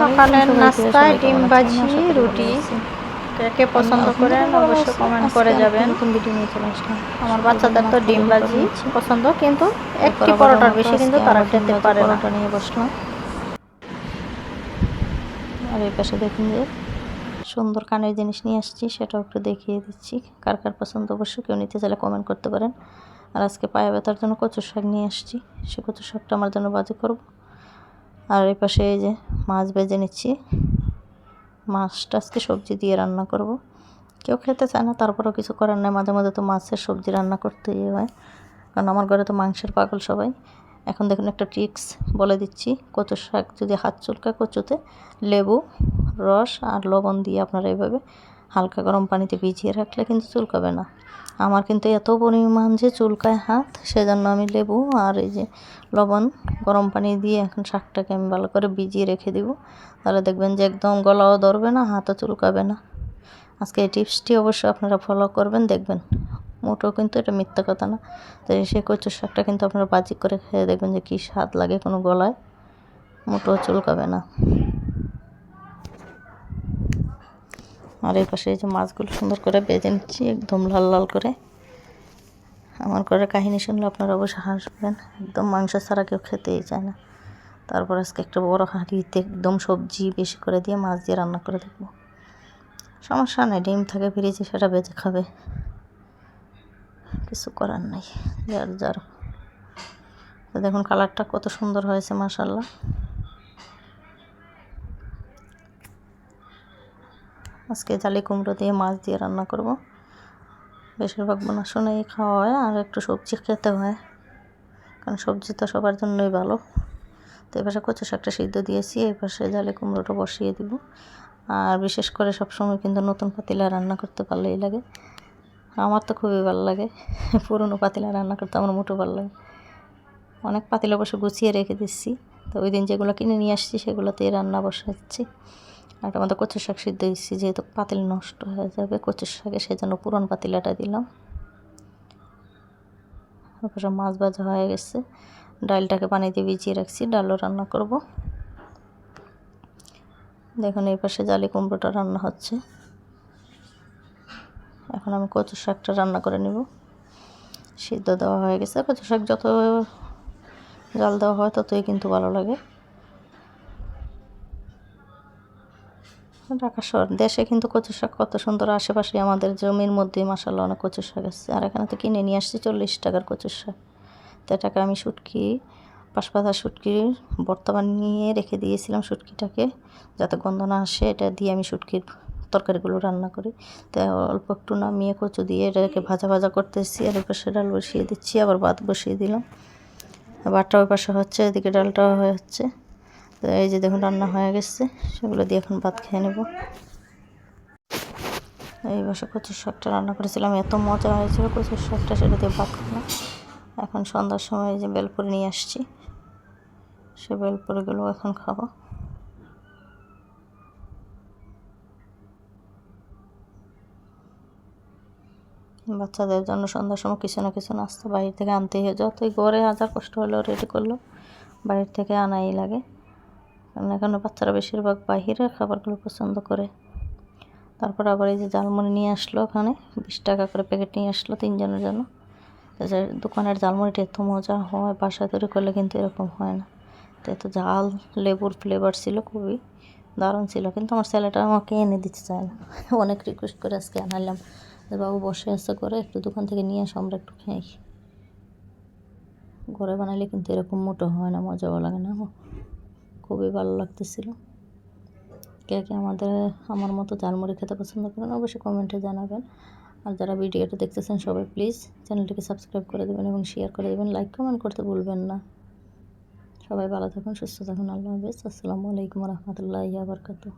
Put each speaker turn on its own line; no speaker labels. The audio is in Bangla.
সকালের নাস্তায় ডিম ভাজি, রুটি। কে পছন্দ করেন অবশ্যই কমেন্ট করে যাবেন। আমার বাচ্চাদের তো ডিম ভাজি পছন্দ কিন্তু একটি পরোটার বেশি কিন্তু তারা খেতে পারে
পরোটা নিয়ে বসলাম। আর এই পাশে দেখুন যে সুন্দর কানের জিনিস নিয়ে আসছি সেটাও একটু দেখিয়ে দিচ্ছি। কার কার পছন্দ অবশ্যই কেউ নিতে চাইলে কমেন্ট করতে পারেন। আর আজকে পায়ে ব্যথার জন্য কচুর শাক নিয়ে আসছি। সে কচুর শাকটা আমার জন্য বাজি করব। আর এই পাশে এই যে মাছ ভেজে নিচ্ছি। মাছটা আজকে সবজি দিয়ে রান্না করব। কেউ খেতে চায় না, তারপরেও কিছু করার নেই। মাঝে মাঝে তো মাছের সবজি রান্না করতেই হয়। কারণ আমার ঘরে তো মাংসের পাগল সবাই। এখন দেখুন একটা ট্রিক্স বলে দিচ্ছি। কচু শাক যদি হাত চুলকা কচুতে, লেবু, রস আর লবণ দিয়ে আপনারা এইভাবে হালকা গরম পানিতে ভিজিয়ে রাখলে কিন্তু চুলকাবে না। আমার কিন্তু এত পরিমাণ যে চুলকায় হাত, সেজন্য আমি লেবু আর এই যে লবণ গরম পানি দিয়ে এখন শাকটাকে আমি ভালো করে ভিজিয়ে রেখে দিব। তাহলে দেখবেন যে একদম গলাও ধরবে না, হাতও চুলকাবে না। আজকে এই টিপসটি অবশ্যই আপনারা ফলো করবেন, দেখবেন। মোটেও কিন্তু এটা মিথ্যা কথা না। তো সেই কচু শাকটা কিন্তু আপনারা বাজি করে খেয়ে দেখবেন যে কী স্বাদ লাগে কোনো গলায়। মোটেও চুলকাবে না। আর এই পাশে এই যে মাছগুলো সুন্দর করে বেজে নিচ্ছি, একদম লাল লাল করে। আমার ঘরের কাহিনী শুনলে আপনারা অবশ্যই হাসবেন। একদম মাংস ছাড়া কেউ খেতেই চায় না। তারপর আজকে একটা বড় হাঁড়িতে একদম সবজি বেশি করে দিয়ে মাছ দিয়ে রান্না করে দেখব। সমস্যা নেই, ডিম থাকে, ফ্রিজে সেটা বেঁচে খাবে। কিছু করার নাই, যার যার। দেখুন কালারটা কত সুন্দর হয়েছে মাসাল্লাহ আজকে জালি কুমড়ো দিয়ে মাছ দিয়ে রান্না করব। বেশিরভাগ বোনাশোনাই খাওয়া হয় আর একটু সবজি খেতে হয়। কারণ সবজি তো সবার জন্যই ভালো। তো এপাশে কচু শাকটা সিদ্ধ দিয়েছি এই পাশে জালি কুমড়োটা বসিয়ে দিব। আর বিশেষ করে সবসময় কিন্তু নতুন পাতিলা রান্না করতে পারলেই লাগে। আমার তো খুবই ভালো লাগে। পুরনো পাতিলা রান্না করতে আমার মোটেও ভালো লাগে অনেক পাতিলা বসে গুছিয়ে রেখে দিচ্ছি। তো ওই দিন যেগুলো কিনে নিয়ে আসছি সেগুলোতেই রান্না বসাচ্ছি। আর আমাদের কচু শাক সিদ্ধ দিচ্ছি যেহেতু পাতিল নষ্ট হয়ে যাবে কচু শাকে সেই জন্য পুরন পাতিলাটা দিলাম। তারপরে মাছ ভাজা হয়ে গেছে। ডালটাকে পানিতে ভিজিয়ে রাখছি, ডালও রান্না করব। দেখুন, এই পাশে জালি কুমড়োটা রান্না হচ্ছে। এখন আমি কচু শাকটা রান্না করে নেব। সিদ্ধ দেওয়া হয়ে গেছে। কচু শাক যত জাল দেওয়া হয়, ততই কিন্তু ভালো লাগে। ঢাকা শহর। দেশে কিন্তু কচু শাক কত সুন্দর, আশেপাশে আমাদের জমির মধ্যে মাসাল্লাহ অনেক কচু শাক আছে। আর এখানে তো কিনে নিয়ে আসছি চল্লিশ টাকার কচু শাক। তো এটাকে আমি শুটকি, পাশপাতা শুটকির বর্তমান নিয়ে রেখে দিয়েছিলাম শুটকিটাকে, যাতে গন্ধ না আসে। এটা দিয়ে আমি শুটকির তরকারিগুলো রান্না করি। তো অল্প একটু নামিয়ে কচু দিয়ে এটাকে ভাজা ভাজা করতেছি। আর ওই পাশে ডাল বসিয়ে দিচ্ছি, আবার ভাত বসিয়ে দিলাম। ভাতটা ওই পাশে হচ্ছে, এদিকে ডালটাও হয়ে হচ্ছে। তো এই যে দেখুন রান্না হয়ে গেছে, সেগুলো দিয়ে এখন ভাত খেয়ে নেব। এই বসে কচুর শাকটা রান্না করেছিলাম, এত মজা হয়েছিল কচুর শাকটা, সেটা দিয়ে ভাত খেলাম। এখন সন্ধ্যার সময় যে বেলপুরি নিয়ে আসছি, সে বেলপুরিগুলো এখন খাব। বাচ্চাদের জন্য সন্ধ্যার সময় কিছু না কিছু নাস্তা বাইরে থেকে আনতেই হয়, যতই ঘরে হাজার কষ্ট হলেও রেডি করল বাইরে থেকে আনাই লাগে। কারণ এখানে বাচ্চারা বেশিরভাগ বাহিরের খাবারগুলো পছন্দ করে। তারপর আবার এই যে জালমুড়ি নিয়ে আসলো ওখানে, বিশ টাকা করে প্যাকেট নিয়ে আসলো তিনজনের জন্য। দোকানের জালমুড়িটা এত মজা হয় বাসা তৈরি করলে কিন্তু এরকম হয় না। তো এত ঝাল, লেবুর ফ্লেভার ছিল খুবই, দারুণ ছিল, কিন্তু আমার ছেলেটা আমাকে এনে দিতে চায় না। অনেক রিকোয়েস্ট করে আজকে আনালাম। যে বাবু বসে আছে করে একটু দোকান থেকে নিয়ে আসো, আমরা একটু খাই। ঘরে বানাইলে কিন্তু এরকম মোটো হয় না, মজাও লাগে না খুবই ভালো লাগতেছিল। কে কে আমাদের, আমার মতো ঝালমুড়ি খেতে পছন্দ করেন অবশ্যই কমেন্টে জানাবেন। আর যারা ভিডিওটা দেখতেছেন সবাই প্লিজ চ্যানেলটিকে সাবস্ক্রাইব করে দেবেন এবং শেয়ার করে দেবেন। লাইক কমেন্ট করতে ভুলবেন না। সবাই ভালো থাকুন, সুস্থ থাকুন। আল্লাহ হাফেজ। আসসালামু আলাইকুম রহমতুল্লাহ আবরকাতু